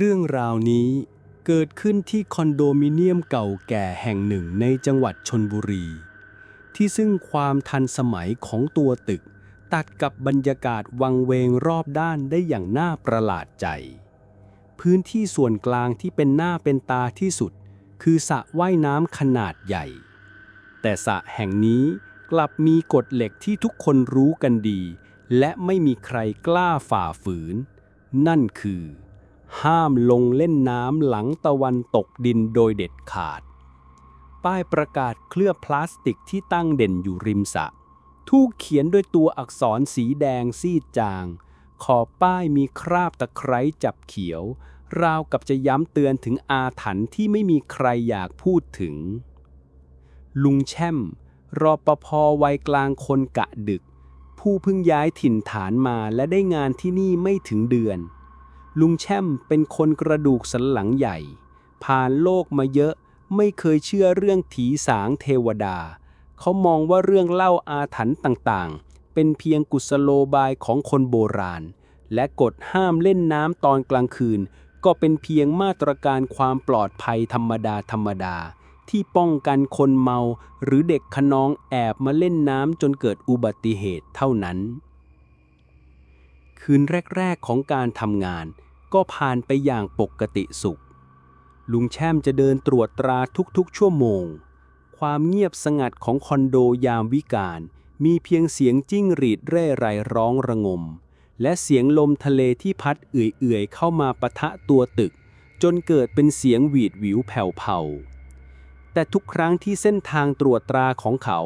เรื่องราวนี้เกิดขึ้นที่คอนโดมิเนียมเก่าแก่แห่งหนึ่งในจังหวัดชนบุรี ที่ซึ่งความทันสมัยของตัวตึก ตัดกับบรรยากาศวังเวงรอบด้านได้อย่างน่าประหลาดใจ พื้นที่ส่วนกลางที่เป็นหน้าเป็นตาที่สุด คือสระว่ายน้ำขนาดใหญ่ แต่สระแห่งนี้กลับมีกฎเหล็กที่ทุกคนรู้กันดี และไม่มีใครกล้าฝ่าฝืน นั่นคือ ห้ามลงเล่นน้ำหลังตะวันตกดินโดยเด็ดขาด ป้ายประกาศเคลือบพลาสติกที่ตั้งเด่นอยู่ริมสระถูกเขียนด้วยตัวอักษรสีแดงซีดจาง ขอบป้ายมีคราบตะไคร้จับเขียว ราวกับจะย้ำเตือนถึงอาถรรพ์ที่ไม่มีใครอยากพูดถึง ลุงแช่ม รอปภวัยกลางคนกะดึก ผู้เพิ่งย้ายถิ่นฐานมาและได้งานที่นี่ไม่ถึงเดือน ลุงแช่มเป็นคนกระดูกสันหลังใหญ่ ผ่านโลกมาเยอะไม่เคยเชื่อเรื่องผีสางเทวดา เขามองว่าเรื่องเล่าอาถรรพ์ต่างๆ เป็นเพียงกุศโลบายของคนโบราณ และกฎห้ามเล่นน้ำตอนกลางคืน ก็เป็นเพียงมาตรการความปลอดภัยธรรมดาธรรมดา ที่ป้องกันคนเมาหรือเด็กขนองแอบมาเล่นน้ำจนเกิดอุบัติเหตุเท่านั้น คืนแรก ๆของการทำงาน ก็ผ่านไปอย่างปกติสุข ลุงแช่มจะเดินตรวจตราทุกๆ ชั่วโมง ความเงียบสงัดของคอนโดยามวิกาลมีเพียงเสียงจิ้งหรีดเร่ไรร้องระงม และเสียงลมทะเลที่พัดเอื่อยๆ เข้ามาปะทะตัวตึก จนเกิดเป็นเสียงหวีดหวิวแผ่วๆ แต่ทุกครั้งที่เส้นทางตรวจตราของเขา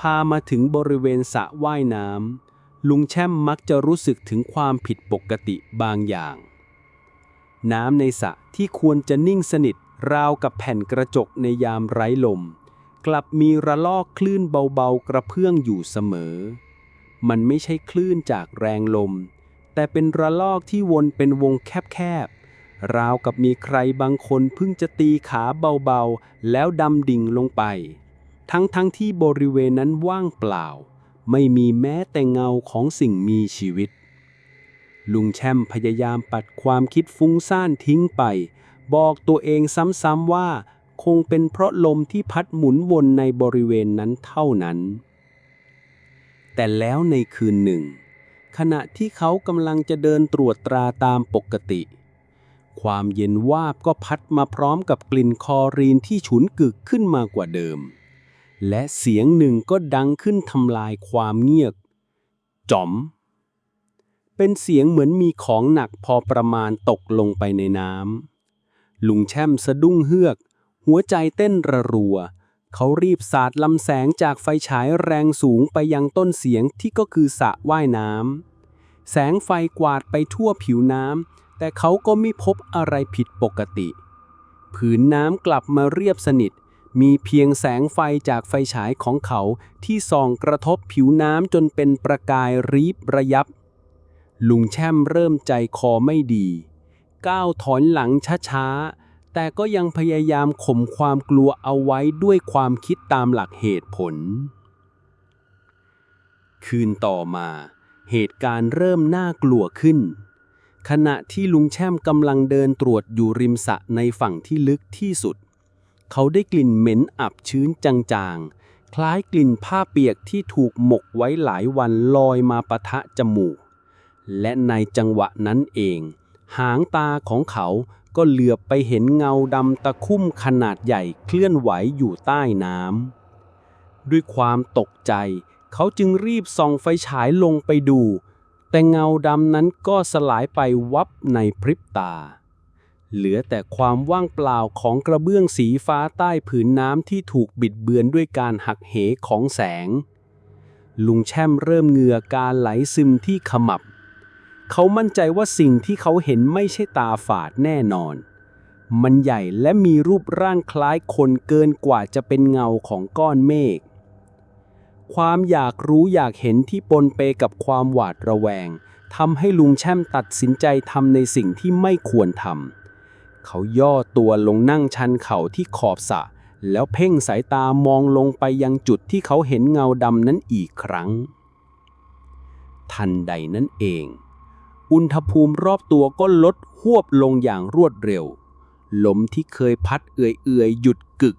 พามาถึงบริเวณสระว่ายน้ำลุงแช่มมักจะรู้สึกถึงความผิดปกติบางอย่าง น้ำในสระที่ควรจะนิ่งสนิท ราวกับแผ่นกระจกในยามไร้ลม กลับมีระลอกคลื่นเบาๆ กระเพื่อมอยู่เสมอ มันไม่ใช่คลื่นจากแรงลม แต่เป็นระลอกที่วนเป็นวงแคบๆ ราวกับมีใครบางคนเพิ่งจะตีขาเบาๆ แล้วดำดิ่งลงไป ทั้งๆทที่บริเวณนั้นว่างเปล่า ไม่มีแม้แต่เงาของสิ่งมีชีวิต ลุงแช่มพยายามปัดความคิดฟุ้งซ่านทิ้งไป บอกตัวเองซ้ำๆว่า คงเป็นเพราะลมที่พัดหมุนวนในบริเวณนั้นเท่านั้น แต่แล้วในคืนหนึ่ง ขณะที่เขากำลังจะเดินตรวจตราตามปกติ ความเย็นวาบก็พัดมาพร้อมกับกลิ่นคอรีนที่ฉุนกึกขึ้นมากว่าเดิม และเสียงหนึ่งก็ดังขึ้นทำลายความเงียบจ๋อม เป็นเสียงเหมือนมีของหนักพอประมาณตกลงไปในน้ำลุงแช่มสะดุ้งเฮือก หัวใจเต้นระรัว เขารีบสาดลำแสงจากไฟฉายแรงสูงไปยังต้นเสียงที่ก็คือสระว่ายน้ำแสงไฟกวาดไปทั่วผิวน้ำแต่เขาก็ไม่พบอะไรผิดปกติ ผืนน้ำกลับมาเรียบสนิท มีเพียงแสงไฟจากไฟฉายของเขาที่ส่องกระทบผิวน้ำจนเป็นประกายรีบระยับ ลุงแช่มเริ่มใจคอไม่ดี ก้าวถอนหลังช้าๆ แต่ก็ยังพยายามข่มความกลัวเอาไว้ด้วยความคิดตามหลักเหตุผล คืนต่อมา เหตุการณ์เริ่มน่ากลัวขึ้น ขณะที่ลุงแช่มกำลังเดินตรวจอยู่ริมสระในฝั่งที่ลึกที่สุด เขาได้กลิ่นเหม็นอับชื้นจางๆ คล้ายกลิ่นผ้าเปียกที่ถูกหมกไว้หลายวันลอยมาปะทะจมูก และในจังหวะนั้นเอง หางตาของเขาก็เหลือบไปเห็นเงาดำตะคุ่มขนาดใหญ่เคลื่อนไหวอยู่ใต้น้ำด้วยความตกใจ เขาจึงรีบส่องไฟฉายลงไปดู แต่เงาดำนั้นก็สลายไปวับในพริบตา เหลือแต่ความว่างเปล่าของกระเบื้องสีฟ้าใต้ผืนน้ำที่ถูกบิดเบือนด้วยการหักเหของแสง ลุงแช่มเริ่มเหงื่อการไหลซึมที่ขมับ เขามั่นใจว่าสิ่งที่เขาเห็นไม่ใช่ตาฝาดแน่นอน มันใหญ่และมีรูปร่างคล้ายคนเกินกว่าจะเป็นเงาของก้อนเมฆ ความอยากรู้อยากเห็นที่ปนเปกับความหวาดระแวงทำให้ลุงแช่มตัดสินใจทำในสิ่งที่ไม่ควรทำ เขาย่อตัวลงนั่งชันเข่าที่ขอบสระแล้วเพ่งสายตามองลงไปยังจุดที่เขาเห็นเงาดำนั้นอีกครั้ง ทันใดนั้นเอง อุณหภูมิรอบตัวก็ลดหวบลงอย่างรวดเร็ว ลมที่เคยพัดเอื่อยๆ หยุดกึก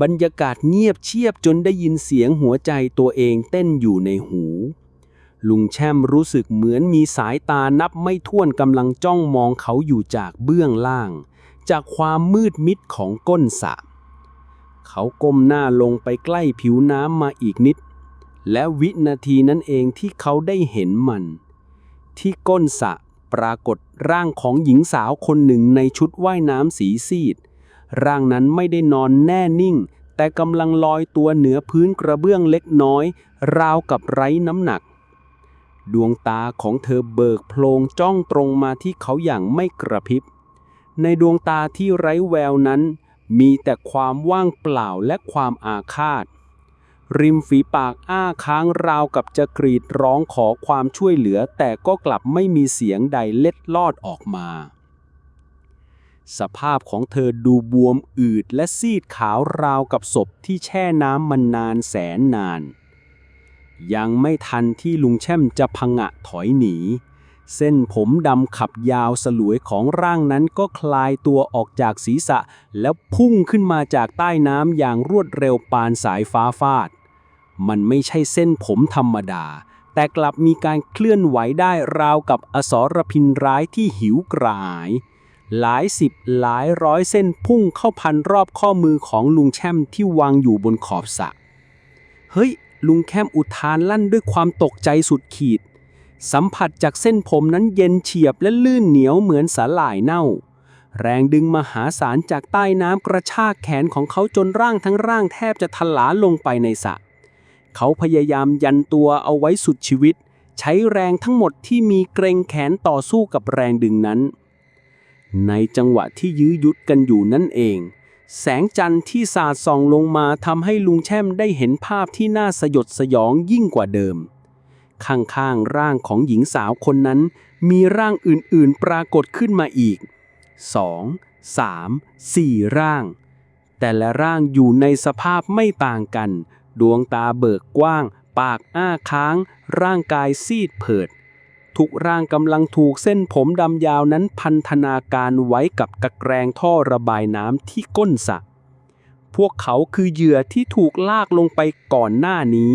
บรรยากาศเงียบเชียบจนได้ยินเสียงหัวใจตัวเองเต้นอยู่ในหู ลุงแช่มรู้สึกเหมือนมีสายตานับไม่ถ้วนกำลังจ้องมองเขาอยู่จากเบื้องล่าง จากความมืดมิดของก้นสระเขาก้มหน้าลงไปใกล้ผิวน้ำมาอีกนิด และวินาทีนั้นเองที่เขาได้เห็นมัน ที่ก้นสระปรากฏร่างของหญิงสาวคนหนึ่งในชุดว่ายน้ำสีซีด ร่างนั้นไม่ได้นอนแน่นิ่ง แต่กำลังลอยตัวเหนือพื้นกระเบื้องเล็กน้อย ราวกับไร้น้ำหนัก ดวงตาของเธอเบิกโพลงจ้องตรงมาที่เขาอย่างไม่กระพริบ ในดวงตาที่ไร้แววนั้น มีแต่ความว่างเปล่าและความอาฆาต ริมฝีปากอ้าค้างราวกับจะกรีดร้องขอความช่วยเหลือ แต่ก็กลับไม่มีเสียงใดเล็ดลอดออกมา สภาพของเธอดูบวมอืดและซีดขาวราวกับศพที่แช่น้ำมันนานแสนนาน ยังไม่ทันที่ลุงแช่มจะพังะถอยหนี เส้นผมดำขับยาวสลวยของร่างนั้นก็คลายตัวออกจากศีรษะ แล้วพุ่งขึ้นมาจากใต้น้ำอย่างรวดเร็วปานสายฟ้าฟาด มันไม่ใช่เส้นผมธรรมดา แต่กลับมีการเคลื่อนไหวได้ราวกับอสรพินร้ายที่หิวกระหาย หลายสิบหลายร้อยเส้นพุ่งเข้าพันรอบข้อมือของลุงแช่มที่วางอยู่บนขอบสระเฮ้ย ลุงแคมอุทานลั่นด้วยความตกใจสุดขีด สัมผัสจากเส้นผมนั้นเย็นเฉียบและลื่นเหนียวเหมือนสาหร่ายเน่า แรงดึงมหาศาลจากใต้น้ำกระชากแขนของเขาจนร่างทั้งร่างแทบจะทลาลงไปในสระ เขาพยายามยันตัวเอาไว้สุดชีวิต ใช้แรงทั้งหมดที่มีเกรงแขนต่อสู้กับแรงดึงนั้น ในจังหวะที่ยื้อยุดกันอยู่นั่นเอง แสงจันทร์ที่สาดส่องลงมาทำให้ลุงแช่มได้เห็นภาพที่น่าสยดสยองยิ่งกว่าเดิม ข้างๆร่างของหญิงสาวคนนั้น มีร่างอื่นๆปรากฏขึ้นมาอีกสองสามสี่ร่าง แต่ละร่างอยู่ในสภาพไม่ต่างกัน ดวงตาเบิกกว้าง ปากอ้าค้าง ร่างกายซีดเผิด ทุกร่างกำลังถูกเส้นผมดำยาวนั้นพันธนาการไว้กับตะแกรงท่อระบายน้ำที่ก้นสระพวกเขาคือเหยื่อที่ถูกลากลงไปก่อนหน้านี้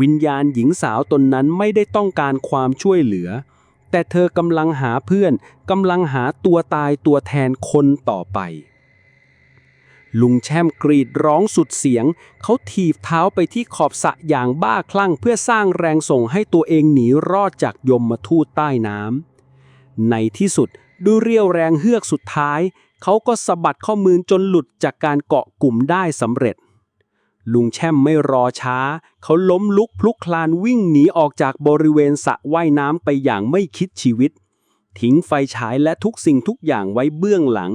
วิญญาณหญิงสาวตนนั้นไม่ได้ต้องการความช่วยเหลือ แต่เธอกำลังหาเพื่อนกำลังหาตัวตายตัวแทนคนต่อไป ลุงแช่มกรีดร้องสุดเสียง เขาถีบเท้าไปที่ขอบสระอย่างบ้าคลั่งเพื่อสร้างแรงส่งให้ตัวเองหนีรอดจากยมมาทูตใต้น้ำในที่สุดด้วยเรียวแรงเฮือกสุดท้าย เขาก็สะบัดข้อมือจนหลุดจากการเกาะกลุ่มได้สำเร็จ ลุงแช่มไม่รอช้า เขาล้มลุกพลุกคลานวิ่งหนีออกจากบริเวณสระว่ายน้ำไปอย่างไม่คิดชีวิต ทิ้งไฟฉายและทุกสิ่งทุกอย่างไว้เบื้องหลัง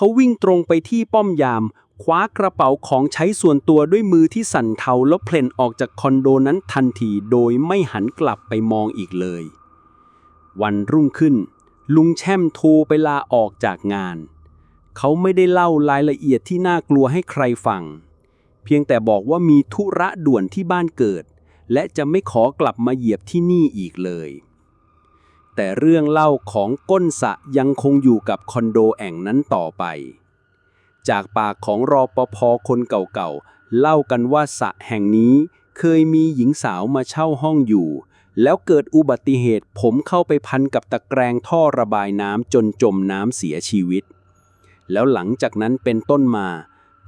เขาวิ่งตรงไปที่ป้อมยาม คว้ากระเป๋าของใช้ส่วนตัวด้วยมือที่สั่นเทาแล้วเพลนออกจากคอนโดนั้นทันทีโดยไม่หันกลับไปมองอีกเลย วันรุ่งขึ้น ลุงแช่มโทรไปลาออกจากงาน เขาไม่ได้เล่ารายละเอียดที่น่ากลัวให้ใครฟัง เพียงแต่บอกว่ามีธุระด่วนที่บ้านเกิด และจะไม่ขอกลับมาเหยียบที่นี่อีกเลย แต่เรื่องเล่าของก้นสะยังคงอยู่กับคอนโดแอ่งนั้นต่อไป จากปากของรอปภคนเก่าๆ เล่ากันว่าสะแห่งนี้เคยมีหญิงสาวมาเช่าห้องอยู่ แล้วเกิดอุบัติเหตุผมเข้าไปพันกับตะแกรงท่อระบายน้ำจนจมน้ำเสียชีวิต แล้วหลังจากนั้นเป็นต้นมา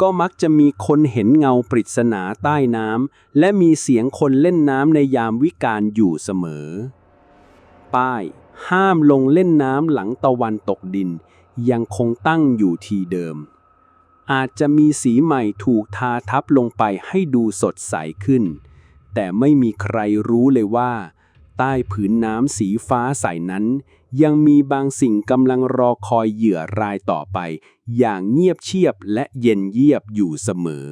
ก็มักจะมีคนเห็นเงาปริศนาใต้น้ำและมีเสียงคนเล่นน้ำในยามวิกาลอยู่เสมอ ป้าย ห้ามลงเล่นน้ำหลังตะวันตกดิน ยังคงตั้งอยู่ทีเดิม อาจจะมีสีใหม่ถูกทาทับลงไปให้ดูสดใสขึ้น แต่ไม่มีใครรู้เลยว่า ใต้ผืนน้ำสีฟ้าใสนั้น ยังมีบางสิ่งกำลังรอคอยเหยื่อรายต่อไป อย่างเงียบเชียบและเย็นเยียบอยู่เสมอ